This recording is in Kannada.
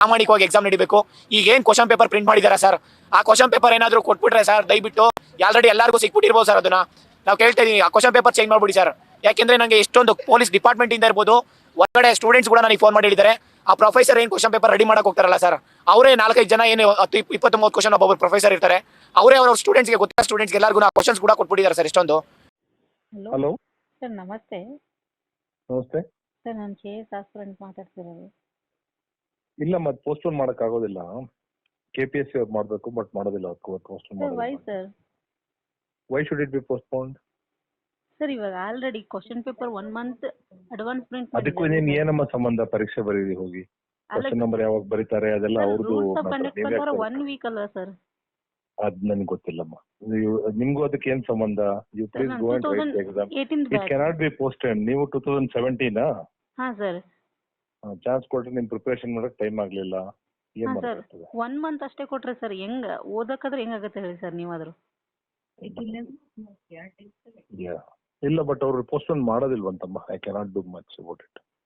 ಪ್ರಾಮಾಣಿಕವಾಗಿ ಎಕ್ಸಾಮ್ ನಡಿಬೇಕು. ಈಗ ಏನ್ ಕ್ವಶನ್ ಪೇಪರ್ ಪ್ರಿಂಟ್ ಮಾಡಿದಾರ ಸರ್ ಆ ಕ್ವಶನ್ ಪೇಪರ್ ಏನಾದ್ರು ಕೊಟ್ಬಿಟ್ರೆ ಸರ್ ದಯವಿಟ್ಟು ಆಲ್ರೆಡಿ ಎಲ್ಲರಿಗೂ ಸಿಕ್ಬಿಟ್ಟಿರ್ಬೋದು ಸರ್ ಅದನ್ನ. ನಾವು ಕೇಳ್ತೀನಿ ಆ ಕ್ವಶನ್ ಪೇಪರ್ ಚೇಂಜ್ ಮಾಡ್ಬಿಡಿ ಸರ್ ಯಾಕೆಂದ್ರೆ ನಂಗೆ ಎಷ್ಟೊಂದು ಪೊಲೀಸ್ ಡಿಪಾರ್ಟ್ಮೆಂಟ್ ಇಂದ ಇರ್ಬೋದು ಹೊರಗಡೆ ಸ್ಟೂಡೆಂಟ್ಸ್ ಕೂಡ ನನಗೆ ಫೋನ್ ಮಾಡಿ ಹೇಳಿದ್ದಾರೆ ಆ ಪ್ರೊಫೆಸರ್ ಏನ್ ಕ್ವಶನ್ ಪೇಪರ್ ರೆಡಿ ಮಾಡಕ್ ಹೋಗ್ತಾರಲ್ಲ ಸರ್ ಅವರೇ ನಾಲ್ಕೈದು ಜನ ಏನು ಹತ್ತು ಇಪ್ಪತ್ತೊಂಬತ್ತು ಇಪ್ಪತ್ತು ಮೂವತ್ತು ಕ್ವಶನ್ ಒಬ್ಬೊಬ್ಬರು ಪ್ರೊಫೆಸರ್ ಇರ್ತಾರೆ. ಅವರೇ ಅವ್ರ ಸ್ಟೂಡೆಂಟ್ಸ್ಗೆ ಗೊತ್ತಿರೋ ಸ್ಟೂಡೆಂಟ್ಸ್ಗೆ ಎಲ್ಲರಿಗೂ ಆ ಕ್ವಶನ್ಸ್ ಕೂಡ ಕೊಟ್ಬಿಟ್ಟಿದ್ದಾರೆ ಸರ್ ಇಷ್ಟೊಂದು. ಹಲೋ ಹಲೋ ಸರ್ ನಮಸ್ತೆ. ನಮಸ್ತೆ. ಸರ್ ನಾನು ಕೆ ಎಸ್ ಆಸ್ಪರೆಂಟ್ ಮಾತಾಡ್ತಿರೋದು. ಇಲ್ಲ ಮತ್ತೆ ಪೋಸ್ಟ್ಪೋನ್ ಮಾಡಕ್ ಆಗೋದಿಲ್ಲ. ಕೆ ಪಿ ಎಸ್ ಸಿ ಅವ್ರು ಮಾಡಬೇಕು ಬಟ್ ಮಾಡೋದಿಲ್ಲ postpone sir why sir why should it be postponed sir ಇವಾಗ already question paper one month advance print ಅದಕ್ಕೂ ನೀನ್ ಏನಮ್ಮ ಸಂಬಂಧ ಪರೀಕ್ಷೆ ಬರೀರಿ ಹೋಗಿ? ಕ್ವಶನ್ ನಂಬರ್ ಯಾವಾಗ ಬರೀತಾರೆ ಅದೆಲ್ಲ ಅವ್ರದ್ದು ಒನ್ ವೀಕ್ ಅಲ್ವಾ ಸರ್ ಅದ್ ನನಗೆ ಗೊತ್ತಿಲ್ಲಮ್ಮ. ನಿಮಗೆ ಅದಕ್ಕೆ ಏನ್ ಸಂಬಂಧ? You please go and write exam it cannot be posted ನೀವು ಟೂ ತೌಸಂಡ್ ಸೆವೆಂಟೀನಾ ಹಾಂ ಸರ್ ಚಾನ್ಸ್ ಕೊಟ್ರೆ ನಿಮ್ ಪ್ರಿಪರೇಷನ್ ಮಾಡಕ್ ಟೈಮ್ ಆಗ್ಲಿಲ್ಲ. ಏನ್ ಹಾಂ ಸರ್ ಮಾಡ್ಬೇಕು ಒನ್ ಮಂತ್ ಅಷ್ಟೇ ಕೊಟ್ರೆ ಸರ್ ಹೆಂಗ್? ಓದಕ್ಕಾದ್ರೆ ಹೆಂಗಾಗುತ್ತೆ ಹೇಳಿ ಸರ್ ನೀವಾದ್ರು? ಇಲ್ಲ ಬಟ್ ಅವ್ರು postpone ಮಾಡೋದಿಲ್ವಂತಮ್ಮ. I cannot do much about it